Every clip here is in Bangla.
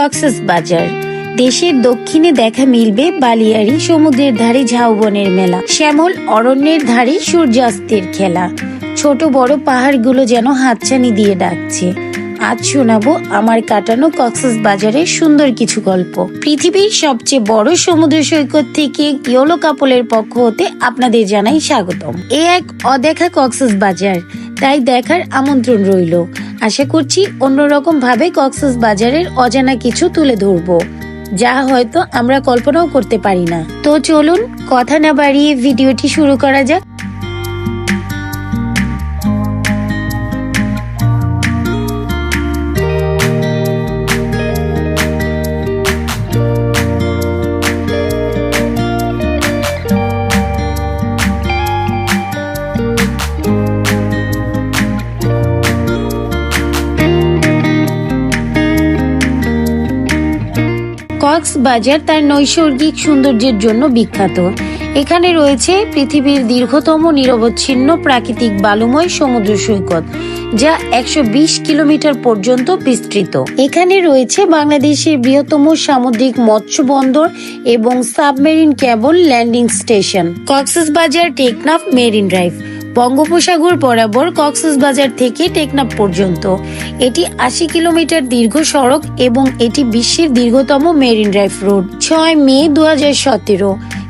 কক্সেস বাজার। দেশের দক্ষিণে দেখা মিলবে বালিয়াড়ি সমুদ্রের ধারে ঝাউবনের মেলা, শ্যামল অরণ্যের ধারে সূর্যাস্তের খেলা। ছোট বড় পাহাড়গুলো যেন হাতছানি দিয়ে ডাকছে। আজ শোনাবো আমার কাটানো কক্সেস বাজারের সুন্দর কিছু গল্প। পৃথিবীর সবচেয়ে বড় সমুদ্র সৈকত থেকে ইয়োলো কাপলের পক্ষ হতে আপনাদের জানাই স্বাগতম। এ এক অদেখা কক্সেস বাজার, তাই দেখার আমন্ত্রণ রইল। আশা করছি অন্যরকম ভাবে কক্সেস বাজারের অজানা কিছু তুলে ধরবো, যা হয়তো আমরা কল্পনাও করতে পারি না। তো চলুন, কথা না বাড়িয়ে ভিডিওটি শুরু করা যাক। কক্সবাজার তার নৈসর্গিক সৌন্দর্যের জন্য বিখ্যাত। এখানে রয়েছে পৃথিবীর দীর্ঘতম নিরবচ্ছিন্ন প্রাকৃতিক বালুময় সমুদ্র সৈকত, যা একশো বিশ কিলোমিটার পর্যন্ত বিস্তৃত। এখানে রয়েছে বাংলাদেশের বৃহত্তম সামুদ্রিক মৎস্য বন্দর এবং submarine cable landing station Cox's Bazar Teknaf marine drive. বঙ্গোপসাগর বরাবর কক্সবাজার থেকে টেকনাফ পর্যন্ত। এটি আশি কিলোমিটার দীর্ঘ সড়ক এবং এটি বিশ্বের দীর্ঘতম মেরিন ড্রাইভ রোড। ছয় মে দু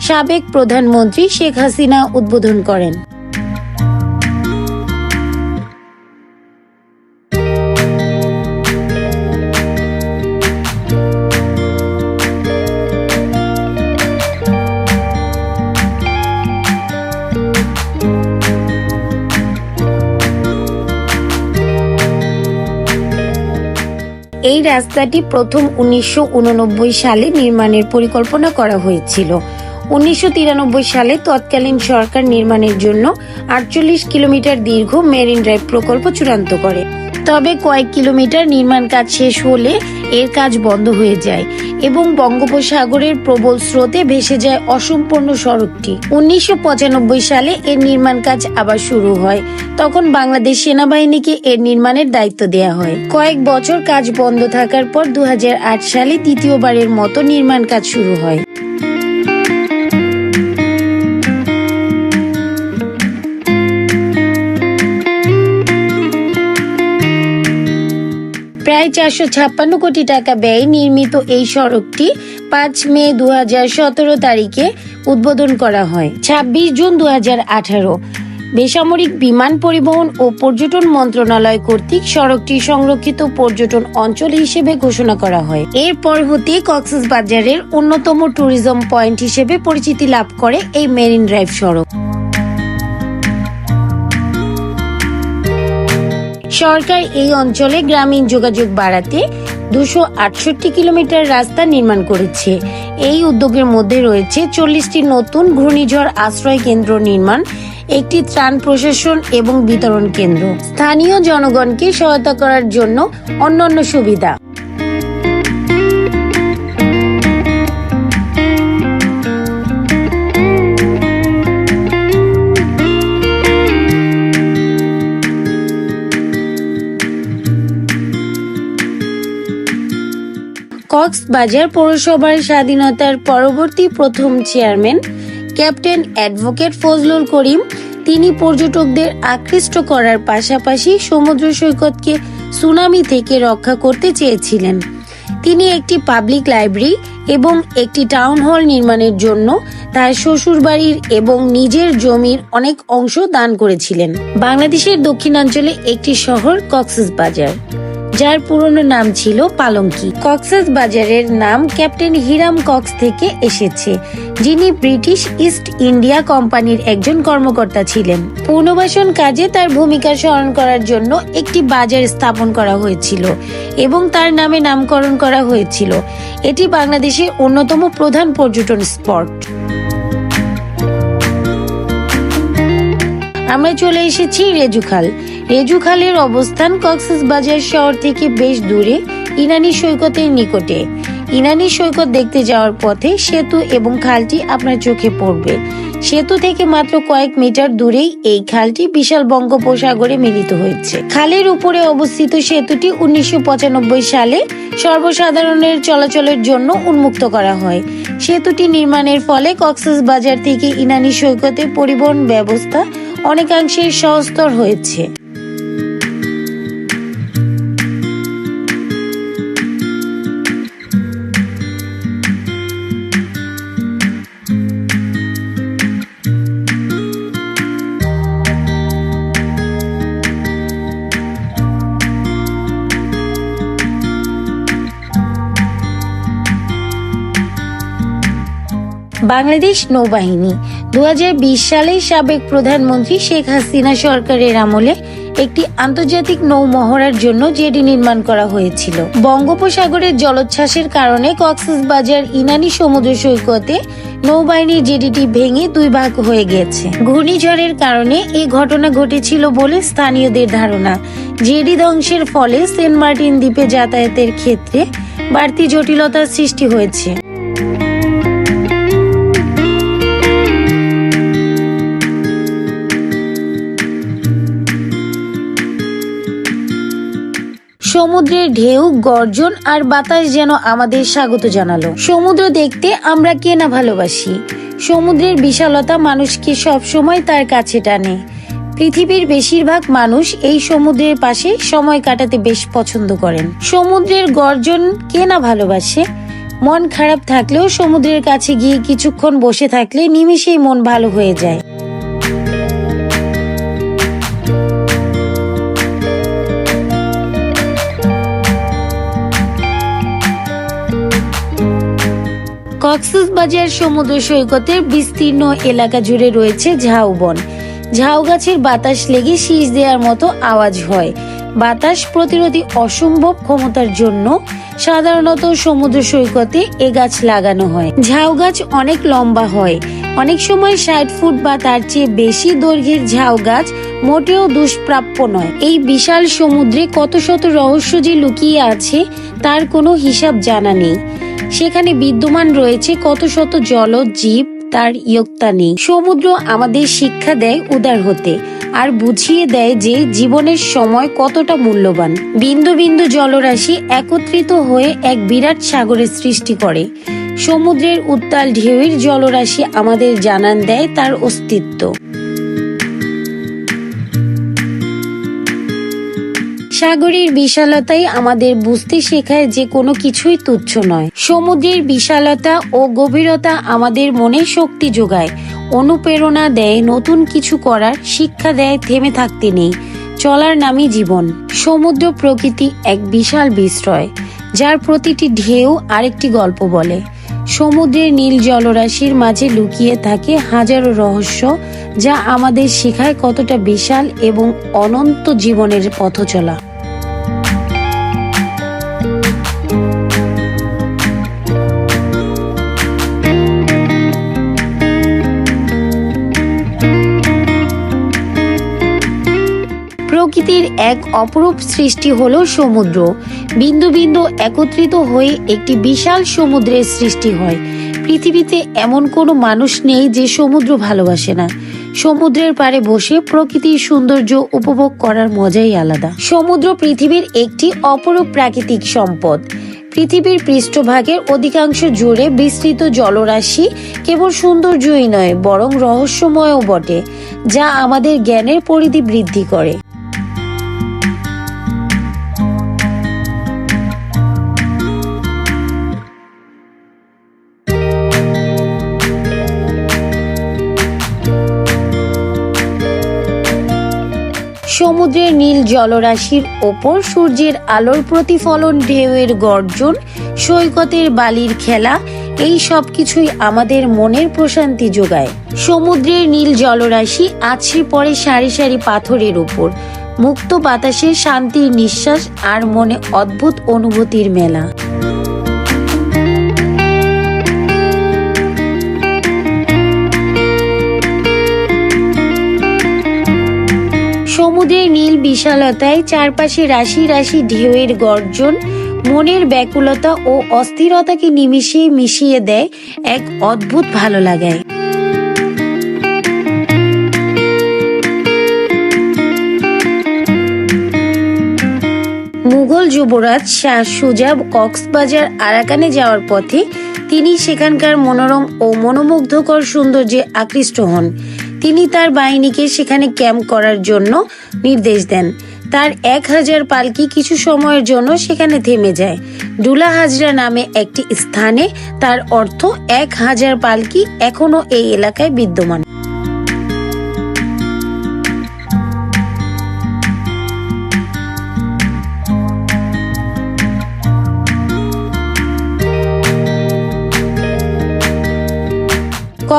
সাবেক প্রধানমন্ত্রী শেখ হাসিনা উদ্বোধন করেন। এই রাস্তাটি প্রথম উনিশশো উননব্বই সালে নির্মাণের পরিকল্পনা করা হয়েছিল। উনিশশো তিরানব্বই সালে তৎকালীন সরকার নির্মাণের জন্য আটচল্লিশ কিলোমিটার দীর্ঘ মেরিন ড্রাইভ প্রকল্প চূড়ান্ত করে। তবে কয়েক কিলোমিটার নির্মাণ কাজ শেষ হলে এর কাজ বন্ধ হয়ে যায় এবং বঙ্গোপসাগরের প্রবল স্রোতে ভেসে যায় অসম্পূর্ণ সড়কটি। উনিশশো পঁচানব্বই সালে এর নির্মাণ কাজ আবার শুরু হয়। তখন বাংলাদেশ সেনাবাহিনীকে এর নির্মাণের দায়িত্ব দেওয়া হয়। কয়েক বছর কাজ বন্ধ থাকার পর দু হাজার আট সালে দ্বিতীয়বারের মতো নির্মাণ কাজ শুরু হয়। প্রায় চারশো ছাপ্পান্ন কোটি টাকা ব্যয়ে নির্মিত এই সড়কটি পাঁচ মে দু তারিখে উদ্বোধন করা হয়। ছাব্বিশ জুন দু বেসামরিক বিমান পরিবহন ও পর্যটন মন্ত্রণালয় কর্তৃক সড়কটি সংরক্ষিত পর্যটন অঞ্চল হিসেবে ঘোষণা করা হয়। এর এরপর হতে কক্সবাজারের অন্যতম ট্যুরিজম পয়েন্ট হিসেবে পরিচিতি লাভ করে এই মেরিন ড্রাইভ সড়ক। সরকার এই অঞ্চলে গ্রামীণ যোগাযোগ বাড়াতে দুশো আটষট্টি কিলোমিটার রাস্তা নির্মাণ করেছে। এই উদ্যোগের মধ্যে রয়েছে চল্লিশটি নতুন ঘূর্ণিঝড় আশ্রয় কেন্দ্র নির্মাণ, একটি ত্রাণ প্রশাসন এবং বিতরণ কেন্দ্র। স্থানীয় জনগণকে সহায়তা করার জন্য অন্যান্য সুবিধা। কক্সবাজার পৌরসভার স্বাধীনতার পরবর্তী প্রথম chairman, captain advocate Fazlul Karim. তিনি পর্যটকদের আকৃষ্ট করার পাশাপাশি সমুদ্র সৈকতকে সুনামি থেকে রক্ষা করতে চেয়েছিলেন। তিনি একটি পাবলিক লাইব্রেরি এবং একটি টাউন হল নির্মাণের জন্য তার শ্বশুরবাড়ির এবং নিজের জমির অনেক অংশ দান করেছিলেন। বাংলাদেশের দক্ষিণাঞ্চলে একটি শহর কক্সবাজার। যার পুরনো নাম ছিল পালঙ্কি। কক্সাস বাজারের নাম ক্যাপ্টেন হিরাম কক্স থেকে এসেছে, যিনি ব্রিটিশ ইস্ট ইন্ডিয়া কোম্পানির একজন কর্মকর্তা ছিলেন। পুনর্বাসন কাজে তার ভূমিকা স্মরণ করার জন্য একটি বাজার স্থাপন করা হয়েছিল এবং তার নামে নামকরণ করা হয়েছিল। এটি বাংলাদেশের অন্যতম প্রধান পর্যটন স্পট। আমরা চলে এসেছি রেজুখাল। রেজুখালের অবস্থান কক্সবাজার শহর থেকে বেশ দূরে, ইনানি সৈকতের নিকটে। ইনানি সৈকত দেখতে যাওয়ার পথে সেতু এবং খালটি আপনার চোখে পড়বে। সেতু থেকে মাত্র কয়েক মিটার দূরেই এই খালটি বিশাল বঙ্গোপসাগরে মিলিত হয়েছে। খালের উপরে অবস্থিত সেতুটি উনিশশো পঁচানব্বই সালে সর্বসাধারণের চলাচলের জন্য উন্মুক্ত করা হয়। সেতুটি নির্মাণের ফলে কক্সেস বাজার থেকে ইনানি সৈকতে পরিবহন ব্যবস্থা অনেকাংশে সহজতর হয়েছে। বাংলাদেশ নৌবাহিনী। দু সালে সাবেক প্রধানমন্ত্রী শেখ হাসিনা সরকারের আমলে একটি আন্তর্জাতিক নৌ মহড়ার জন্য জেডি নির্মাণ করা হয়েছিল। বঙ্গোপসাগরের জলোচ্ছ্বাসের কারণে কক্সবাজার ইনানি সমুদ্র সৈকতে নৌবাহিনীর জেডিটি ভেঙে দুই ভাগ হয়ে গেছে। ঘূর্ণিঝড়ের কারণে এই ঘটনা ঘটেছিল বলে স্থানীয়দের ধারণা। জেডি ধ্বংসের ফলে সেন্ট মার্টিন দ্বীপে যাতায়াতের ক্ষেত্রে বাড়তি জটিলতার সৃষ্টি হয়েছে। সমুদ্রের ঢেউ, গর্জন আর বাতাস যেন আমাদের স্বাগত জানালো। সমুদ্র দেখতে আমরা কে না ভালোবাসি? সমুদ্রের বিশালতা মানুষকে সব সময় তার কাছে টানে। পৃথিবীর বেশিরভাগ মানুষ এই সমুদ্রের পাশে সময় কাটাতে বেশ পছন্দ করেন। সমুদ্রের গর্জন কে না ভালোবাসে? মন খারাপ থাকলেও সমুদ্রের কাছে গিয়ে কিছুক্ষণ বসে থাকলে নিমিষেই মন ভালো হয়ে যায়। কক্সবাজার সমুদ্র সৈকতের বিস্তীর্ণ এলাকা জুড়ে রয়েছে ঝাউবন। ঝাউ গাছের বাতাস লেগে শীষ দেওয়ার মতো আওয়াজ হয়। বাতাস প্রতিরোধী অসম্ভব ক্ষমতার জন্য সাধারণত সমুদ্র সৈকতে এ গাছ লাগানো হয়। ঝাউ গাছ অনেক লম্বা হয়। অনেক সময় ষাট ফুট বা তার চেয়ে বেশি দৈর্ঘ্যের ঝাউ গাছ মোটেও দুষ্প্রাপ্য নয়। এই বিশাল সমুদ্রে কত শত রহস্য যে লুকিয়ে আছে, তার কোনো হিসাব জানা নেই। সেখানে বিদ্যমান রয়েছে কত শত জলজ জীব, তার ইয়ত্তা নেই। সমুদ্র আমাদের শিক্ষা দেয় উদার হতে, আর বুঝিয়ে দেয় যে জীবনের সময় কতটা মূল্যবান। বিন্দু বিন্দু জলরাশি একত্রিত হয়ে এক বিরাট সাগরের সৃষ্টি করে। সমুদ্রের উত্তাল ঢেউয়ের জলরাশি আমাদের জানান দেয় তার অস্তিত্ব। সাগরের বিশালতাই আমাদের বুঝতে শেখায় যে কোনো কিছুই তুচ্ছ নয়। সমুদ্রের বিশালতা ও গভীরতা আমাদের মনে শক্তি যোগায়। অনুপ্রেরণা দেয়, নতুন কিছু করার শিক্ষা দেয়, থেমে থাকতে নেই। চলার নামই জীবন। সমুদ্র প্রকৃতি এক বিশাল বিস্ময় যার প্রতিটি ঢেউ আরেকটি গল্প বলে। সমুদ্রের নীল জলরাশির মাঝে লুকিয়ে থাকে হাজারো রহস্য, যা আমাদের শেখায় কতটা বিশাল এবং অনন্ত জীবনের পথ চলা এক অপরূপ সৃষ্টি হল সমুদ্র। বিন্দু বিন্দু একত্রিত হয়ে একটি বিশাল সমুদ্রের সৃষ্টি হয়। পৃথিবীতে এমন কোনো মানুষ নেই যে সমুদ্র ভালোবাসে না। সমুদ্রের পাড়ে বসে প্রকৃতির সৌন্দর্য উপভোগ করার মজাই আলাদা। সমুদ্র পৃথিবীর একটি অপরূপ প্রাকৃতিক সম্পদ। পৃথিবীর পৃষ্ঠভাগের অধিকাংশ জুড়ে বিস্তৃত জলরাশি কেবল সৌন্দর্যই নয়, বরং রহস্যময়ও বটে, যা আমাদের জ্ঞানের পরিধি বৃদ্ধি করে। সমুদ্রের নীল জলরাশির ওপর সূর্যের আলোর প্রতিফলন, ঢেউয়ের গর্জন, সৈকতের বালির খেলা, এই সব কিছুই আমাদের মনের প্রশান্তি যোগায়। সমুদ্রের নীল জলরাশি আছড়ে পড়ে সারি সারি পাথরের উপর। মুক্ত বাতাসে শান্তির নিঃশ্বাস আর মনে অদ্ভুত অনুভূতির মেলা। সমুদ্রের নীল বিশালতায় চারপাশে রাশি রাশি ঢেউয়ের গর্জন, মনের ব্যাকুলতা ও অস্থিরতাকে নিমিশে মিশিয়ে দেয় এক অদ্ভুত ভালো লাগায় মুঘল যুবরাজ শাহ সুজা কক্সবাজার আরাকানে যাওয়ার পথে তিনি সেখানকার মনোরম ও মনোমুগ্ধকর সৌন্দর্যে আকৃষ্ট হন। তিনি তার বাহিনীকে সেখানে ক্যাম্প করার জন্য নির্দেশ দেন। তার এক হাজার পালকি কিছু সময়ের জন্য সেখানে থেমে যায়। ডুলা হাজরা নামে একটি স্থানে তার অর্থ এক হাজার পালকি এখনও এই এলাকায় বিদ্যমান।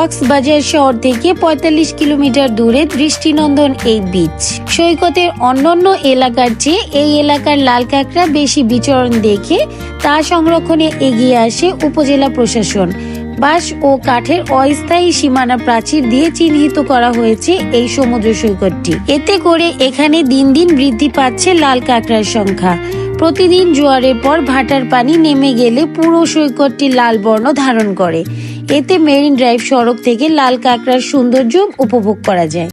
কক্সবাজার শহর থেকে ৪৫ কিলোমিটার দূরে দৃষ্টিনন্দন এই বিচ সৈকতের অন্যান্য এলাকার চেয়ে এই এলাকার লাল কাঁকড়া বেশি বিচরণ দেখে তা সংরক্ষণে এগিয়ে আসে উপজেলা প্রশাসন। বাঁশ ও কাঠের অস্থায়ী সীমানা প্রাচীর দিয়ে চিহ্নিত করা হয়েছে এই সমুদ্র সৈকতটি। এতে করে এখানে দিন দিন বৃদ্ধি পাচ্ছে লাল কাঁকড়ার সংখ্যা। প্রতিদিন জোয়ারের পর ভাটার পানি নেমে গেলে পুরো সৈকতটি লাল বর্ণ ধারণ করে। এতে মেরিন ড্রাইভ সড়ক থেকে লাল কাঁকড়ার সৌন্দর্য উপভোগ করা যায়।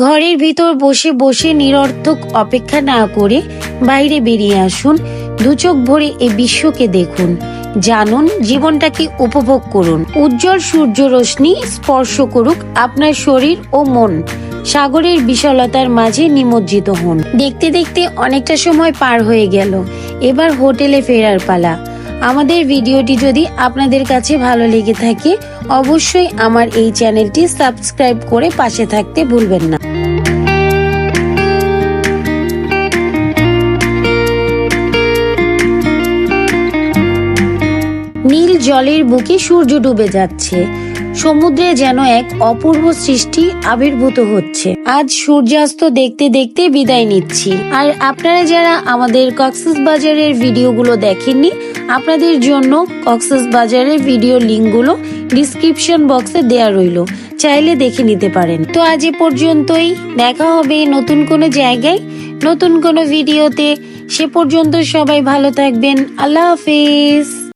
ঘরের ভিতর বসে বসে নিরর্থক অপেক্ষা না করে বাইরে বেরিয়ে আসুন। দু চোখ ভরে এ বিশ্বকে দেখুন। জানুন জীবনটাকে উপভোগ করুন। উজ্জ্বল সূর্য রশ্মি স্পর্শ করুক আপনার শরীর ও মন। সাগরের বিশালতার মাঝে নিমজ্জিত হন। দেখতে দেখতে অনেকটা সময় পার হয়ে গেল। এবার হোটেলে ফেরার পালা। আমাদের ভিডিওটি যদি আপনাদের কাছে ভালো লেগে থাকে, অবশ্যই আমার এই চ্যানেলটি সাবস্ক্রাইব করে পাশে থাকতে ভুলবেন না। নীল জলের বুকে সূর্য ডুবে যাচ্ছে। সমুদ্রে যেন এক অপূর্ব সৃষ্টি আবির্ভূত হচ্ছে। আজ সূর্যাস্ত দেখতে দেখতে বিদায় নিচ্ছি। আর আপনারা যারা আমাদের কক্সেস বাজারের ভিডিওগুলো দেখেননি, আপনাদের জন্য কক্সেস বাজারের ভিডিও লিঙ্কগুলো ডিসক্রিপশন বক্সে দেয়া রইল। চাইলে দেখে নিতে পারেন। তো আজ এ পর্যন্তই। দেখা হবে নতুন কোনো জায়গায়, নতুন কোনো ভিডিওতে। সে পর্যন্ত সবাই ভালো থাকবেন। আল্লাহ হাফিজ।